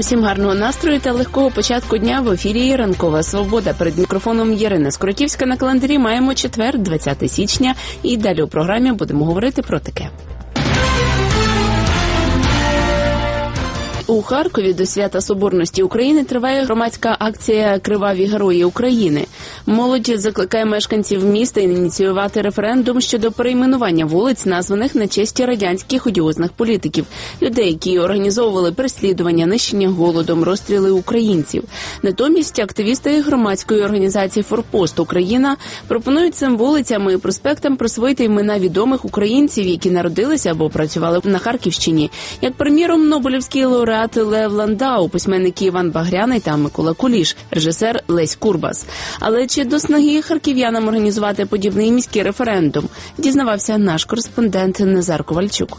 Усім гарного настрою та легкого початку дня в ефірі Ранкова Свобода. Перед мікрофоном Ірина Скоротівська на календарі маємо четвер, 20 січня. І далі у програмі будемо говорити про таке. У Харкові до свята Соборності України триває громадська акція Криваві герої України. Молодь закликає мешканців міста ініціювати референдум щодо перейменування вулиць, названих на честь радянських одіозних політиків, людей, які організовували переслідування, нищення голодом, розстріли українців. Натомість активісти громадської організації Форпост Україна пропонують цим вулицям і проспектам присвоїти імена відомих українців, які народилися або працювали на Харківщині, як приміром Нобелівський лауреат Лев Ландау, письменники Іван Багряний та Микола Куліш, режисер Лесь Курбас. Але чи до снаги харків'янам організувати подібний міський референдум? Дізнавався наш кореспондент Назар Ковальчук.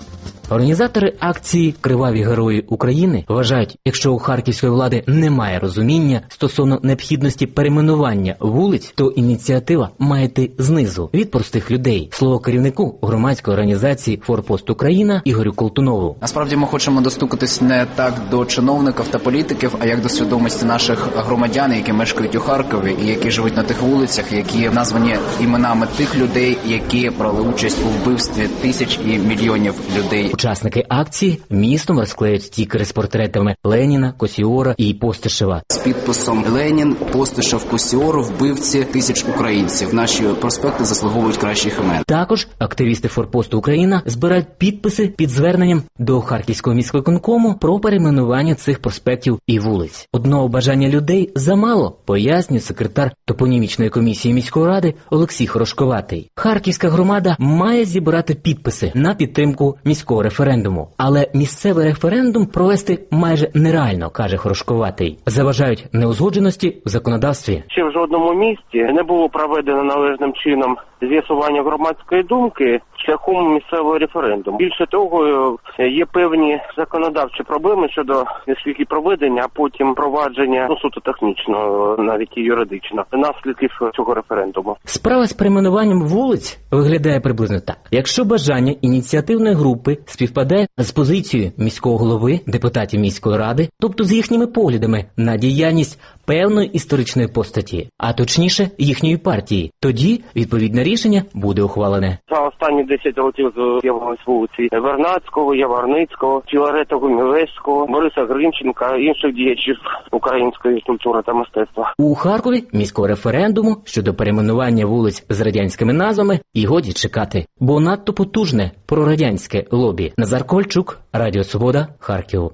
Організатори акції Криваві герої України вважають, якщо у харківської влади немає розуміння стосовно необхідності перейменування вулиць, то ініціатива має йти знизу від простих людей. Слово керівнику громадської організації Форпост Україна Ігорю Колтунову. Насправді ми хочемо достукатись не так до чиновників та політиків, а як до свідомості наших громадян, які мешкають у Харкові і які живуть на тих вулицях, які названі іменами тих людей, які брали участь у вбивстві тисяч і мільйонів людей. Учасники акції містом розклеють стікери з портретами Леніна, Косіора і Постишева. З підписом Ленін, Постишев, Косіор, вбивці тисяч українців. Наші проспекти заслуговують кращих імен. Також активісти Форпосту Україна збирають підписи під зверненням до Харківського міськвиконкому про перейменування цих проспектів і вулиць. Одного бажання людей замало, пояснює секретар топонімічної комісії міської ради Олексій Хорошковатий. Харківська громада має зібрати підписи на підтримку міського референдуму, але місцевий референдум провести майже нереально, каже Хорошковатий. Заважають неузгодженості в законодавстві. ще в жодному місті не було проведено належним чином з'ясування громадської думки шляхом місцевого референдуму. Більше того, е, є певні законодавчі проблеми щодо не скільки проведення, а потім провадження ну суто технічно, навіть і юридично, наслідків цього референдуму. Справа з перейменуванням вулиць виглядає приблизно так: якщо бажання ініціативної групи співпадає з позицією міського голови, депутатів міської ради, тобто з їхніми поглядами на діяльність певної історичної постаті, а точніше їхньої партії, тоді відповідне рішення буде ухвалене. За останні 10 років з'явились вулиці Вернадського, Яворницького, Філарета Гумілевського, Бориса Гринченка, інших діячів української культури та мистецтва. У Харкові міського референдуму щодо перейменування вулиць з радянськими назвами і годі чекати, бо надто потужне прорадянське лобі. Назар Ковальчук, Радіо Свобода, Харків.